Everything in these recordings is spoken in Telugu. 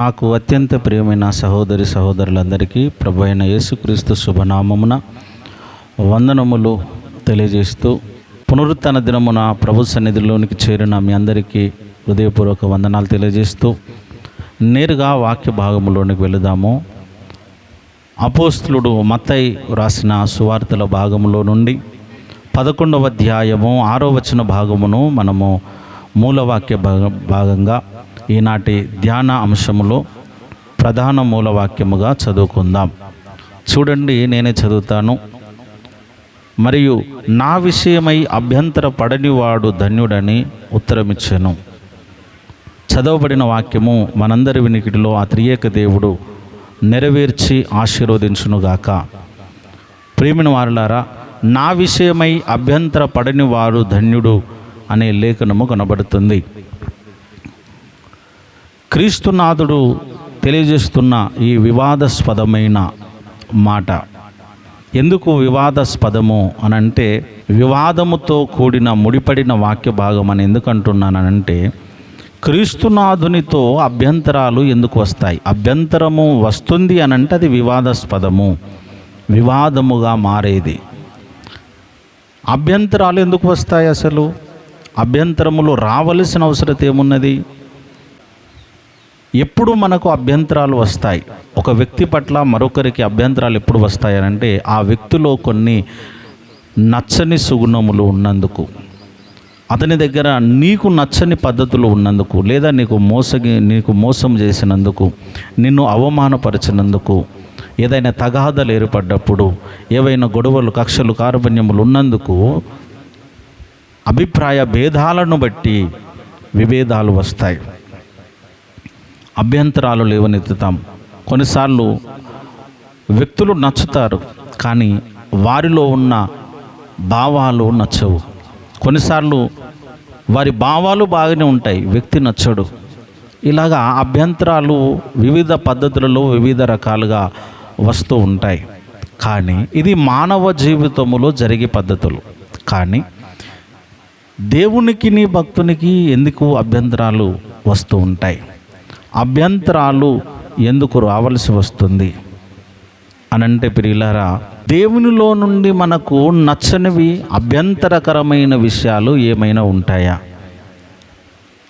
నాకు అత్యంత ప్రియమైన సహోదరి సహోదరులందరికీ ప్రభు అయిన యేసుక్రీస్తు శుభనామమున వందనములు తెలియజేస్తూ పునరుత్న దినమున ప్రభు సన్నిధిలోనికి చేరిన మీ అందరికీ హృదయపూర్వక వందనాలు తెలియజేస్తూ నేరుగా వాక్య భాగంలోనికి వెళుదాము. అపోస్తులుడు మత్తై వ్రాసిన సువార్తల భాగములో నుండి పదకొండవ అధ్యాయము ఆరో వచన భాగమును మనము మూలవాక్య భాగంగా ఈనాటి ధ్యాన అంశములో ప్రధాన మూలవాక్యముగా చదువుకుందాం. చూడండి నేనే చదువుతాను. మరియు నా విషయమై అభ్యంతర పడనివాడు ధన్యుడని ఉత్తరమిచ్చాను. చదవబడిన వాక్యము మనందరి వినికిడిలో ఆ త్రియేక దేవుడు నెరవేర్చి ఆశీర్వదించునుగాక. ప్రేమిన వారులారా నా విషయమై అభ్యంతర పడని వారు ధన్యుడు అనే లేఖనము కనబడుతుంది. క్రీస్తునాథుడు తెలియజేస్తున్న ఈ వివాదాస్పదమైన మాట. ఎందుకు వివాదాస్పదము అని అంటే వివాదముతో కూడిన ముడిపడిన వాక్య భాగం అని ఎందుకు అంటున్నానంటే క్రీస్తునాథునితో అభ్యంతరాలు ఎందుకు వస్తాయి? అభ్యంతరము వస్తుంది అని అంటే అది వివాదాస్పదము వివాదముగా మారేది. అభ్యంతరాలు ఎందుకు వస్తాయి అసలు? అభ్యంతరములు రావలసిన అవసరం ఏమున్నది? ఎప్పుడు మనకు అభ్యంతరాలు వస్తాయి? ఒక వ్యక్తి పట్ల మరొకరికి అభ్యంతరాలు ఎప్పుడు వస్తాయనంటే ఆ వ్యక్తిలో కొన్ని నచ్చని సుగుణములు ఉన్నందుకు. అతని దగ్గర నీకు నచ్చని పద్ధతులు ఉన్నందుకు లేదా నీకు మోసగి నీకు మోసం చేసినందుకు నిన్ను అవమానపరిచినందుకు ఏదైనా తగాదలు ఏర్పడ్డప్పుడు ఏవైనా గొడవలు కక్షలు కార్పణ్యములు ఉన్నందుకు అభిప్రాయ భేదాలను బట్టి విభేదాలు వస్తాయి. అభ్యంతరాలు లేవనెత్తుతాం. కొన్నిసార్లు వ్యక్తులు నచ్చుతారు కానీ వారిలో ఉన్న భావాలు నచ్చవు. కొన్నిసార్లు వారి భావాలు బాగానే ఉంటాయి వ్యక్తి నచ్చడు. ఇలాగా అభ్యంతరాలు వివిధ పద్ధతులలో వివిధ రకాలుగా వస్తూ ఉంటాయి. కానీ ఇది మానవ జీవితంలో జరిగే పద్ధతులు. కానీ దేవునికి నీ భక్తునికి ఎందుకు అభ్యంతరాలు వస్తూ ఉంటాయి? అభ్యంతరాలు ఎందుకు రావలసి వస్తుంది? అనంటే ప్రియులారా దేవునిలో నుండి మనకు నచ్చనివి అభ్యంతరకరమైన విషయాలు ఏమైనా ఉంటాయా?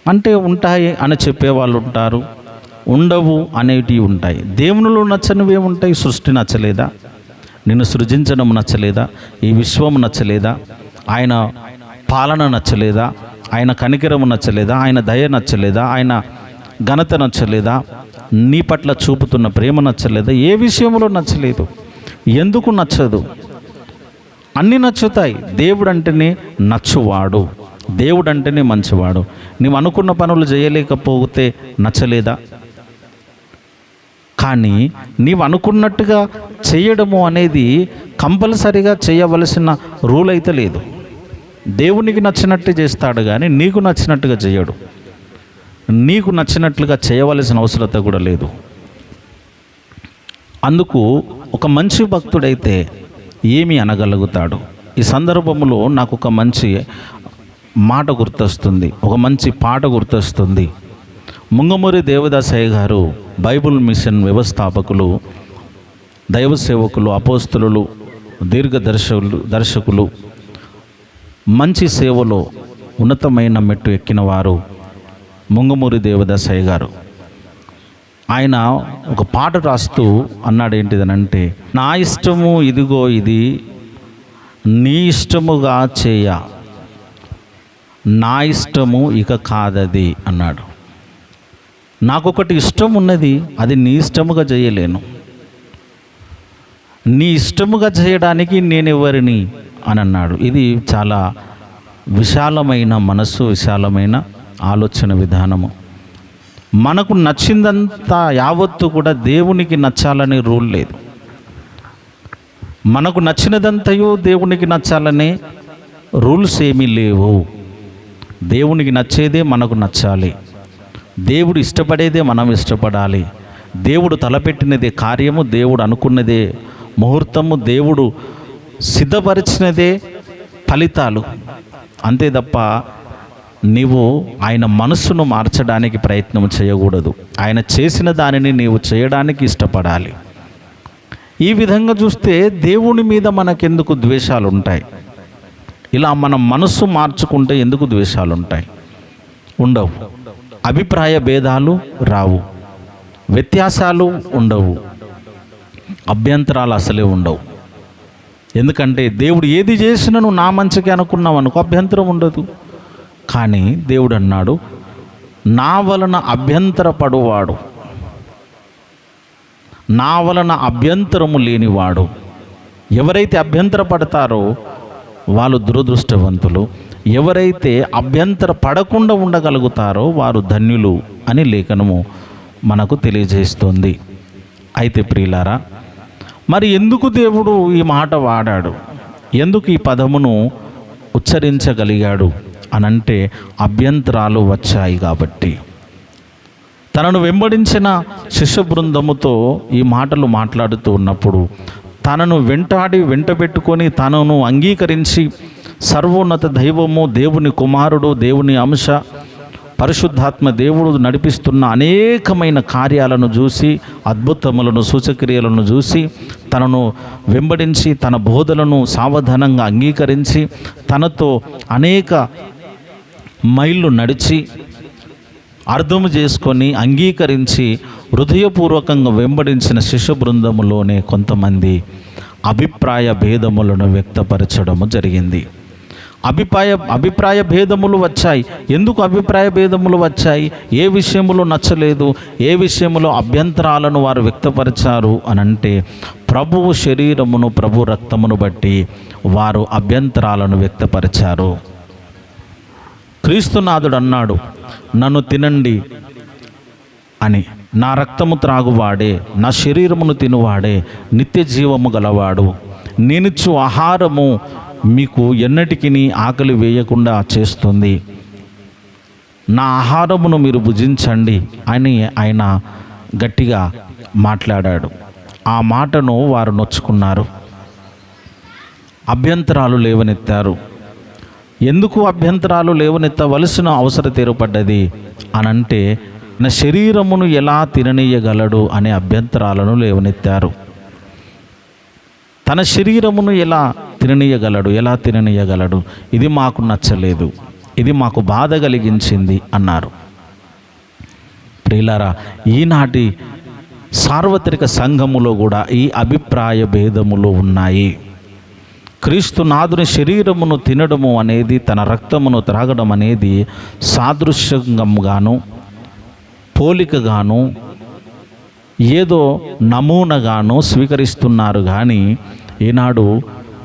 అంటే ఉంటాయి అని చెప్పేవాళ్ళు ఉంటారు. ఉండవు అనేటివి ఉంటాయి. దేవునిలో నచ్చనివి ఏముంటాయి? సృష్టి నచ్చలేదా? నిన్ను సృజించడం నచ్చలేదా? ఈ విశ్వం నచ్చలేదా? ఆయన పాలన నచ్చలేదా? ఆయన కనికరము నచ్చలేదా? ఆయన దయ నచ్చలేదా? ఆయన ఘనత నచ్చలేదా? నీ పట్ల చూపుతున్న ప్రేమ నచ్చలేదా? ఏ విషయంలో నచ్చలేదు? ఎందుకు నచ్చదు? అన్నీ నచ్చుతాయి. దేవుడు అంటేనే నచ్చువాడు. దేవుడు అంటేనే మంచివాడు. నీవు అనుకున్న పనులు చేయలేకపోతే నచ్చలేదా? కానీ నీవు అనుకున్నట్టుగా చేయడము అనేది కంపల్సరిగా చేయవలసిన రూల్ అయితే లేదు. దేవునికి నచ్చినట్టు చేస్తాడు కానీ నీకు నచ్చినట్టుగా చేయడు. నీకు నచ్చినట్లుగా చేయవలసిన అవసరత కూడా లేదు. అందుకు ఒక మంచి భక్తుడైతే ఏమి అనగలుగుతాడు. ఈ సందర్భంలో నాకు ఒక మంచి మాట గుర్తొస్తుంది. ఒక మంచి పాట గుర్తొస్తుంది. ముంగమూరి దేవదాసయ్య గారు బైబుల్ మిషన్ వ్యవస్థాపకులు దైవ సేవకులు అపోస్తులు దీర్ఘదర్శకులు దర్శకులు మంచి సేవలో ఉన్నతమైన మెట్టు ఎక్కిన వారు ముంగమూరి దేవదాసయ్య గారు. ఆయన ఒక పాట రాస్తూ అన్నాడు ఏంటిదనంటే నా ఇష్టము ఇదిగో ఇది నీ ఇష్టముగా చేయ నా ఇష్టము ఇక కాదది అన్నాడు. నాకొకటి ఇష్టం ఉన్నది అది నీ ఇష్టముగా చేయలేను. నీ ఇష్టముగా చేయడానికి నేను ఎవరిని అని అన్నాడు ఇది చాలా విశాలమైన మనస్సు విశాలమైన ఆలోచన విధానము. మనకు నచ్చిందంతా యావత్తు కూడా దేవునికి నచ్చాలనే రూల్ లేదు. మనకు నచ్చినదంతయో దేవునికి నచ్చాలనే రూల్స్ ఏమీ లేవు. దేవునికి నచ్చేదే మనకు నచ్చాలి. దేవుడు ఇష్టపడేదే మనం ఇష్టపడాలి. దేవుడు తలపెట్టినదే కార్యము దేవుడు అనుకున్నదే ముహూర్తము దేవుడు సిద్ధపరిచినదే ఫలితాలు. అంతే తప్ప నీవు ఆయన మనస్సును మార్చడానికి ప్రయత్నం చేయకూడదు. ఆయన చేసిన దానిని నీవు చేయడానికి ఇష్టపడాలి. ఈ విధంగా చూస్తే దేవుని మీద మనకెందుకు ద్వేషాలు ఉంటాయి ఇలా మనం మనస్సు మార్చుకుంటే ఎందుకు ద్వేషాలు ఉంటాయి ఉండవు. అభిప్రాయ భేదాలు రావు. వ్యత్యాసాలు ఉండవు. అభ్యంతరాలు అసలే ఉండవు. ఎందుకంటే దేవుడు ఏది చేసినా నువ్వు నా మంచికి అనుకున్నావు అనుకో అభ్యంతరం ఉండదు. కానీ దేవుడు అన్నాడు నా వలన అభ్యంతరపడువాడు. నా వలన అభ్యంతరము లేనివాడు. ఎవరైతే అభ్యంతరపడతారో వాళ్ళు దురదృష్టవంతులు. ఎవరైతే అభ్యంతర పడకుండా ఉండగలుగుతారో వారు ధన్యులు అని లేఖనము మనకు తెలియజేస్తుంది. అయితే ప్రియులారా మరి ఎందుకు దేవుడు ఈ మాట వాడాడు? ఎందుకు ఈ పదమును ఉచ్చరించగలిగాడు? అనంటే అభ్యంతరాలు వచ్చాయి కాబట్టి. తనను వెంబడించిన శిష్య బృందముతో ఈ మాటలు మాట్లాడుతూ ఉన్నప్పుడు తనను వెంటాడి వెంటబెట్టుకొని తనను అంగీకరించి సర్వోన్నత దైవము దేవుని కుమారుడు దేవుని అంశ పరిశుద్ధాత్మ దేవుడు నడిపిస్తున్న అనేకమైన కార్యాలను చూసి అద్భుతములను సూచక్రియలను చూసి తనను వెంబడించి తన బోధలను సావధానంగా అంగీకరించి తనతో అనేక మైళ్ళు నడిచి అర్థం చేసుకొని అంగీకరించి హృదయపూర్వకంగా వెంబడించిన శిష్య బృందములోనే కొంతమంది అభిప్రాయ భేదములను వ్యక్తపరచడము జరిగింది. అభిప్రాయ అభిప్రాయ భేదములు వచ్చాయి. ఎందుకు అభిప్రాయ భేదములు వచ్చాయి? ఏ విషయములో నచ్చలేదు? ఏ విషయములో అభ్యంతరాలను వారు వ్యక్తపరిచారు అని అంటే ప్రభువు శరీరమును ప్రభు రక్తమును బట్టి వారు అభ్యంతరాలను వ్యక్తపరిచారు. క్రీస్తునాథుడు అన్నాడు నన్ను తినండి అని. నా రక్తము త్రాగువాడే నా శరీరమును తినువాడే నిత్య జీవము గలవాడు. నేనిచ్చు ఆహారము మీకు ఎన్నటికి ఆకలి వేయకుండా చేస్తుంది. నా ఆహారమును మీరు భుజించండి అని ఆయన గట్టిగా మాట్లాడాడు. ఆ మాటను వారు నొచ్చుకున్నారు. అభ్యంతరాలు లేవనెత్తారు. ఎందుకు అభ్యంతరాలు లేవనెత్తవలసిన అవసరం తీరుపడ్డది? అనంటే నా శరీరమును ఎలా తిననీయగలడు అనే అభ్యంతరాలను లేవనెత్తారు. తన శరీరమును ఎలా తిననీయగలడు ఎలా తిననీయగలడు? ఇది మాకు నచ్చలేదు. ఇది మాకు బాధ కలిగించింది అన్నారు. ప్రియులారా ఈనాటి సార్వత్రిక సంఘములో కూడా ఈ అభిప్రాయ భేదములు ఉన్నాయి. క్రీస్తు నాదుని శరీరమును తినడము అనేది తన రక్తమును త్రాగడం అనేది సాదృశ్యంగాను పోలికగాను ఏదో నమూనగాను స్వీకరిస్తున్నారు. కానీ ఈనాడు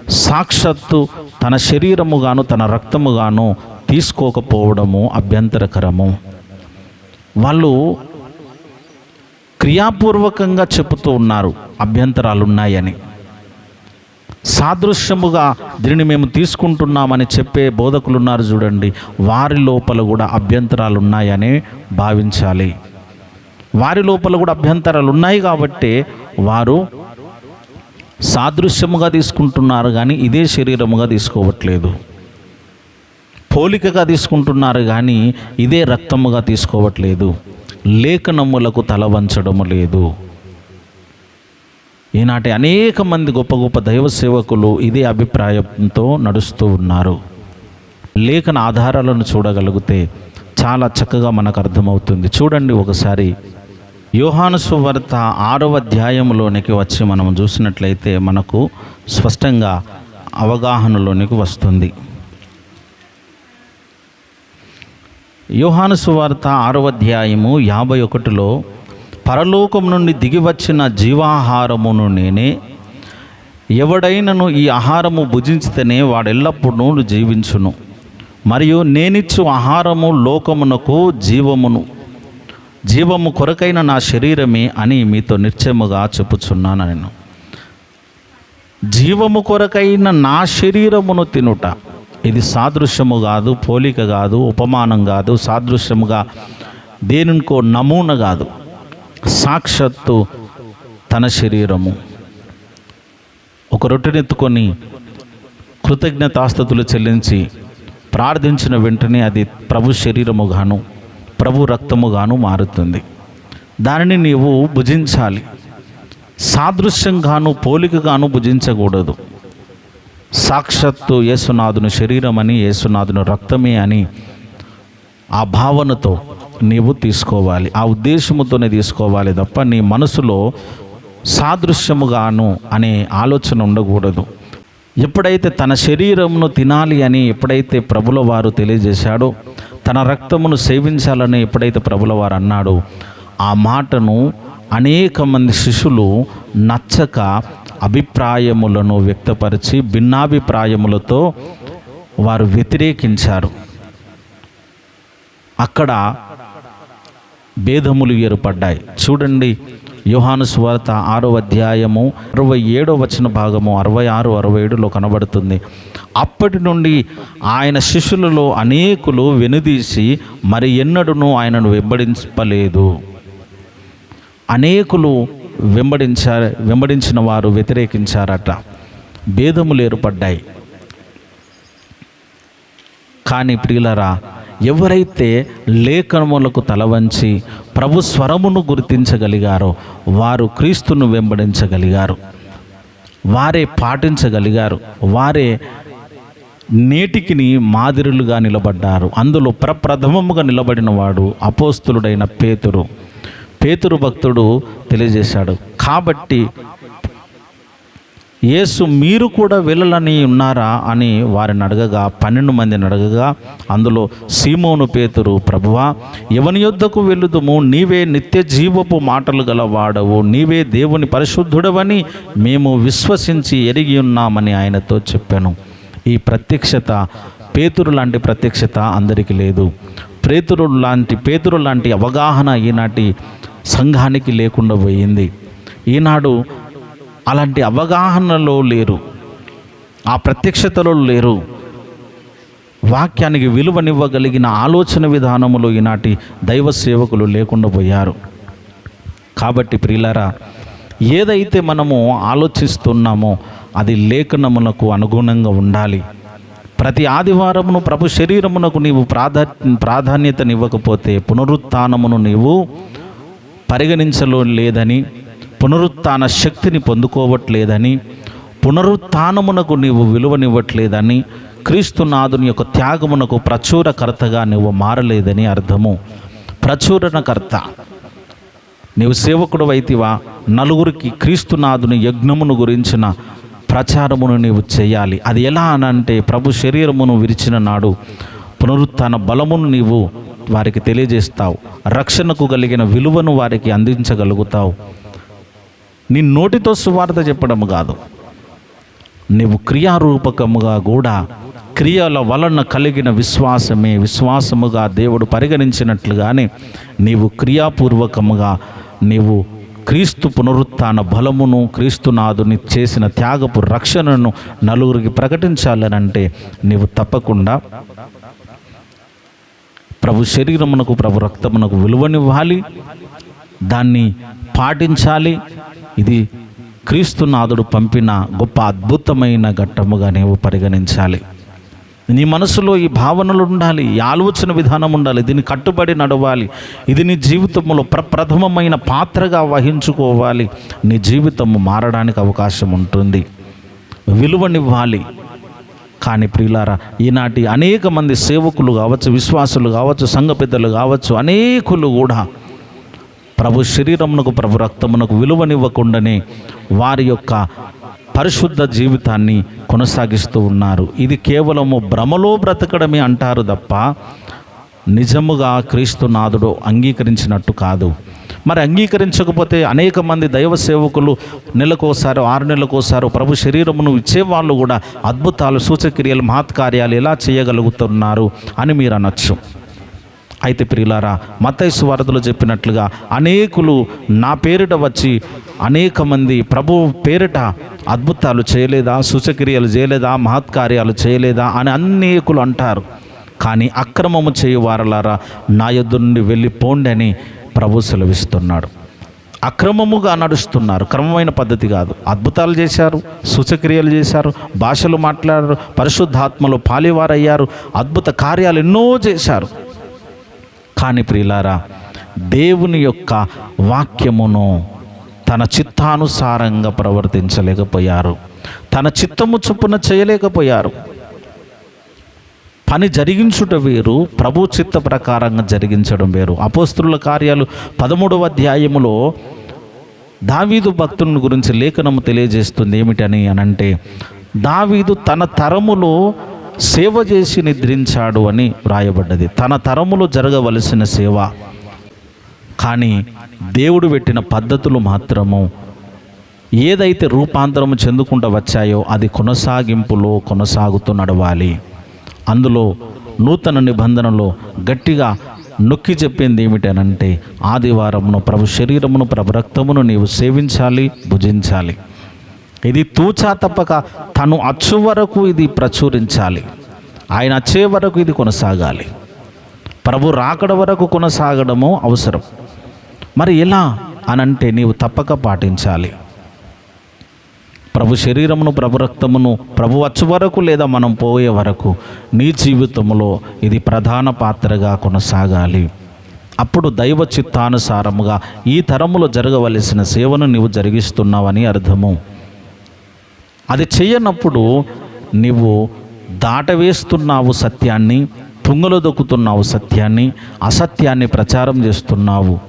సాక్షాత్తు తన శరీరముగాను తన రక్తముగాను తీసుకోకపోవడము అభ్యంతరకరము. వాళ్ళు క్రియాపూర్వకంగా చెబుతూ ఉన్నారు అభ్యంతరాలు ఉన్నాయని సాదృశ్యముగా దీనిని మేము తీసుకుంటున్నామని చెప్పే బోధకులు ఉన్నారు చూడండి. వారి లోపల కూడా అభ్యంతరాలు ఉన్నాయని భావించాలి. వారి లోపల కూడా అభ్యంతరాలు ఉన్నాయి కాబట్టి వారు సాదృశ్యముగా తీసుకుంటున్నారు కానీ ఇదే శరీరముగా తీసుకోవట్లేదు. పోలికగా తీసుకుంటున్నారు కానీ ఇదే రక్తముగా తీసుకోవట్లేదు. లేఖనములకు తల వంచడము లేదు. ఈనాటి అనేక మంది గొప్ప గొప్ప దైవ సేవకులు ఇదే అభిప్రాయంతో నడుస్తూ ఉన్నారు. లేఖన ఆధారాలను చూడగలిగితే చాలా చక్కగా మనకు అర్థమవుతుంది. చూడండి ఒకసారి యోహాను సువార్త ఆరవ అధ్యాయంలోనికి వచ్చి మనం చూసినట్లయితే మనకు స్పష్టంగా అవగాహనలోనికి వస్తుంది. యోహాను సువార్త ఆరవ అధ్యాయము యాభై ఒకటిలో పరలోకం నుండి దిగివచ్చిన జీవాహారమును నేనే ఎవడైనను ఈ ఆహారము భుజించితేనే వాడెల్లప్పుడూ జీవించును. మరియు నేనిచ్చు ఆహారము లోకమునకు జీవమును జీవము కొరకైన నా శరీరమే అని మీతో నిశ్చయముగా చెప్పుచున్నాను నేను. జీవము కొరకైన నా శరీరమును తినుట ఇది సాదృశ్యము కాదు పోలిక కాదు ఉపమానం కాదు సాదృశ్యముగా దేనికో నమూన కాదు. సాక్షాత్తు తన శరీరము. ఒక రొట్టెనెత్తుకొని కృతజ్ఞతాస్థతులు చెల్లించి ప్రార్థించిన వెంటనే అది ప్రభు శరీరముగాను ప్రభు రక్తముగాను మారుతుంది. దానిని నీవు భుజించాలి. సాదృశ్యంగాను పోలికగాను భుజించకూడదు. సాక్షాత్తు యేసునాథుని శరీరమని యేసునాథుని రక్తమే అని ఆ భావనతో నీవు తీసుకోవాలి. ఆ ఉద్దేశముతోనే తీసుకోవాలి తప్ప నీ మనసులో సాదృశ్యముగాను అనే ఆలోచన ఉండకూడదు. ఎప్పుడైతే తన శరీరమును తినాలి అని ఎప్పుడైతే ప్రభుల వారు తెలియజేశాడో తన రక్తమును సేవించాలని ఎప్పుడైతే ప్రభుల వారు అన్నాడో ఆ మాటను అనేక మంది శిష్యులు నచ్చక అభిప్రాయములను వ్యక్తపరిచి భిన్నాభిప్రాయములతో వారు వ్యతిరేకించారు. అక్కడ భేదములు ఏర్పడ్డాయి. చూడండి యోహాను స్వార్త ఆరో అధ్యాయము అరవై ఏడో వచన భాగము అరవై ఆరు అరవై ఏడులో కనబడుతుంది. అప్పటి నుండి ఆయన శిష్యులలో అనేకులు వెనుదీసి మరి ఎన్నడూ ఆయనను వెంబడించలేదు. అనేకులు వెంబడించారు వెంబడించిన వారు వ్యతిరేకించారట. భేదములు ఏర్పడ్డాయి. కానీ ప్రియులరా ఎవరైతే లేఖనములకు తలవంచి ప్రభు స్వరమును గుర్తించగలిగారో వారు క్రీస్తును వెంబడించగలిగారు. వారే పాటించగలిగారు. వారే నేటికిని మాదిరులుగా నిలబడ్డారు. అందులో ప్రప్రథమముగా నిలబడిన వాడు అపోస్తులుడైన పేతురు. పేతురు భక్తుడు తెలియజేశాడు. కాబట్టి యేసు మీరు కూడా వెళ్ళలని ఉన్నారా? అని వారిని అడగగా పన్నెండు మందిని అడగగా అందులో సీమోను పేతురు ప్రభువా ఎవని యొద్దకు వెళ్ళుదుము? నీవే నిత్య జీవపు మాటలు గల వాడవు నీవే దేవుని పరిశుద్ధుడవని మేము విశ్వసించి ఎరిగి ఉన్నామని ఆయనతో చెప్పాను. ఈ ప్రత్యక్షత పేతురు లాంటి ప్రత్యక్షత అందరికీ లేదు. పేతురు లాంటి పేతురు లాంటి అవగాహన ఈనాటి సంఘానికి లేకుండా పోయింది. ఈనాడు అలాంటి అవగాహనలో లేరు. ఆ ప్రత్యక్షతలో లేరు. వాక్యానికి విలువనివ్వగలిగిన ఆలోచన విధానములో ఈనాటి దైవ సేవకులు లేకుండా పోయారు. కాబట్టి ప్రియులారా ఏదైతే మనము ఆలోచిస్తున్నామో అది లేఖనమునకు అనుగుణంగా ఉండాలి. ప్రతి ఆదివారమును ప్రభు శరీరమునకు నీవు ప్రాధా ప్రాధాన్యతనివ్వకపోతే పునరుత్నమును నీవు పరిగణించలో లేదని పునరుత్న శక్తిని పొందుకోవట్లేదని పునరుత్నమునకు నీవు విలువనివ్వట్లేదని క్రీస్తునాథుని యొక్క త్యాగమునకు ప్రచురకర్తగా నువ్వు మారలేదని అర్థము. ప్రచురణకర్త. నీవు సేవకుడు అయితివా? నలుగురికి క్రీస్తునాథుని యజ్ఞమును గురించిన ప్రచారమును నీవు చేయాలి. అది ఎలా అనంటే ప్రభు శరీరమును విరిచిన నాడు పునరుత్న బలమును నీవు వారికి తెలియజేస్తావు. రక్షణకు కలిగిన విలువను వారికి అందించగలుగుతావు. నీ నోటితో సువార్త చెప్పడం కాదు. నీవు క్రియారూపకముగా కూడా క్రియల వలన కలిగిన విశ్వాసమే విశ్వాసముగా దేవుడు పరిగణించినట్లుగానే నీవు క్రియాపూర్వకముగా నీవు క్రీస్తు పునరుత్న బలమును క్రీస్తునాథుని చేసిన త్యాగపు రక్షణను నలుగురికి ప్రకటించాలనంటే నీవు తప్పకుండా ప్రభు శరీరమునకు ప్రభు రక్తమునకు విలువనివ్వాలి. దాన్ని పాటించాలి. ఇది క్రీస్తునాథుడు పంపిన గొప్ప అద్భుతమైన ఘట్టముగా నీవు పరిగణించాలి. నీ మనసులో ఈ భావనలు ఉండాలి ఈ ఆలోచన విధానం ఉండాలి దీన్ని కట్టుబడి నడవాలి ఇది నీ జీవితంలో ప్రప్రథమమైన పాత్రగా వహించుకోవాలి నీ జీవితము మారడానికి అవకాశం ఉంటుంది. విలువనివ్వాలి. కానీ ప్రియులారా ఈనాటి అనేక మంది సేవకులు కావచ్చు విశ్వాసులు కావచ్చు సంఘ పెద్దలు కావచ్చు అనేకులు కూడా ప్రభు శరీరమునకు ప్రభు రక్తమునకు విలువనివ్వకుండానే వారి యొక్క పరిశుద్ధ జీవితాన్ని కొనసాగిస్తూ ఉన్నారు. ఇది కేవలము భ్రమలో బ్రతకడమే అంటారు తప్ప నిజముగా క్రీస్తునాథుడు అంగీకరించినట్టు కాదు. మరి అంగీకరించకపోతే అనేక మంది దైవ సేవకులు నెలకోసారి ఆరు నెలకోసారి ప్రభు శరీరమును ఇచ్చేవాళ్ళు కూడా అద్భుతాలు సూచక్రియలు మహత్కార్యాలు ఎలా చేయగలుగుతున్నారు అని మీరు అనొచ్చు. అయితే ప్రియులారా మతైసు వరదలు చెప్పినట్లుగా అనేకులు నా పేరిట వచ్చి అనేక మంది ప్రభు పేరిట అద్భుతాలు చేయలేదా సూచక్రియలు చేయలేదా మహత్కార్యాలు చేయలేదా అని అనేకులు అంటారు. కానీ అక్రమము చేయువారలారా నా యొద్ద నుండి వెళ్ళిపోండి అని ప్రభు సెలవిస్తున్నాడు. అక్రమముగా నడుస్తున్నారు. క్రమమైన పద్ధతి కాదు. అద్భుతాలు చేశారు సూచక్రియలు చేశారు భాషలు మాట్లాడారు పరిశుద్ధాత్మలు పాలివారయ్యారు అద్భుత కార్యాలు ఎన్నో చేశారు. కానీ ప్రియులారా దేవుని యొక్క వాక్యమును తన చిత్తానుసారంగా ప్రవర్తించలేకపోయారు. తన చిత్తము చొప్పున చేయలేకపోయారు. పని జరిగించుట వేరు ప్రభు చిత్త ప్రకారంగా జరిగించడం వేరు. అపోస్తుల కార్యాలు పదమూడవ అధ్యాయములో దావీదు భక్తుని గురించి లేఖనము తెలియజేస్తుంది ఏమిటని అనంటే దావీదు తన తరములో సేవ చేసి నిద్రించాడు అని వ్రాయబడ్డది. తన తరములో జరగవలసిన సేవ. కానీ దేవుడు పెట్టిన పద్ధతులు మాత్రము ఏదైతే రూపాంతరము చెందుకుంటూ వచ్చాయో అది కొనసాగింపులో కొనసాగుతూ నడవాలి. అందులో నూతన నిబంధనలో గట్టిగా నొక్కి చెప్పింది ఏమిటనంటే ఆదివారమును ప్రభు శరీరమును ప్రభు రక్తమును నీవు సేవించాలి భుజించాలి. ఇది తూచా తప్పక తను అచ్చు వరకు ఇది ప్రచురించాలి. ఆయన వచ్చే వరకు ఇది కొనసాగాలి. ప్రభు రాకడ వరకు కొనసాగడము అవసరం. మరి ఎలా అనంటే నీవు తప్పక పాటించాలి. ప్రభు శరీరమును ప్రభు రక్తమును ప్రభు వచ్చు వరకు లేదా మనం పోయే వరకు నీ జీవితంలో ఇది ప్రధాన పాత్రగా కొనసాగాలి. అప్పుడు దైవ చిత్తానుసారముగా ఈ తరములో జరగవలసిన సేవను నీవు జరిగిస్తున్నావని అర్థము. అది చేయనప్పుడు నీవు దాటవేస్తున్నావు సత్యాన్ని తుంగలో దొక్కుతున్నావు సత్యాన్ని అసత్యాన్ని ప్రచారం చేస్తున్నావు.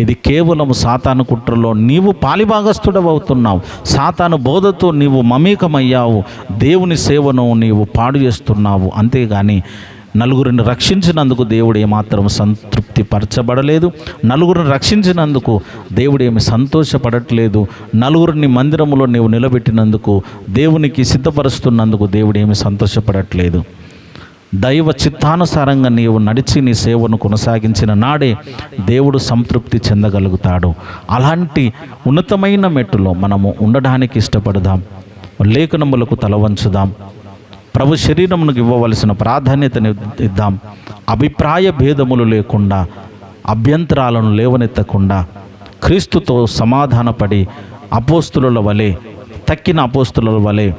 ఇది కేవలం సాతాను కుట్రలో నీవు పాలిభాగస్థుడవవుతున్నావు. సాతాను బోధతో నీవు మమేకమయ్యావు. దేవుని సేవను నీవు పాడు చేస్తున్నావు. అంతేగాని నలుగురిని రక్షించినందుకు దేవుడు ఏమాత్రం సంతృప్తి పరచబడలేదు నలుగురిని రక్షించినందుకు దేవుడు ఏమి సంతోషపడట్లేదు. నలుగురిని మందిరములో నీవు నిలబెట్టినందుకు దేవునికి సిద్ధపరుస్తున్నందుకు దేవుడు ఏమి సంతోషపడట్లేదు. దైవ చిత్తానుసారంగా నీవు నడిచి నీ సేవను కొనసాగించిన నాడే దేవుడు సంతృప్తి చెందగలుగుతాడు. అలాంటి ఉన్నతమైన మెట్టులో మనము ఉండడానికి ఇష్టపడదాం. లేఖనములకు తల వంచుదాం. ప్రభు శరీరమునకు ఇవ్వవలసిన ప్రాధాన్యతని ఇద్దాం. అభిప్రాయ భేదములు లేకుండా అభ్యంతరాలను లేవనెత్తకుండా క్రీస్తుతో సమాధానపడి అపోస్తుల వలె తక్కిన అపోస్తుల వలె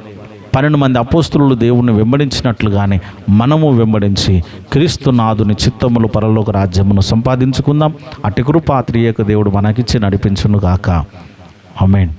పన్నెండు మంది అపోస్తులు దేవుణ్ణి వెంబడించినట్లుగానే మనము వెంబడించి క్రీస్తునాథుని చిత్తములు పరలోక రాజ్యమును సంపాదించుకుందాం. అటు కృపాత్రియక దేవుడు మనకిచ్చి నడిపించునుగాక. ఆమేన్.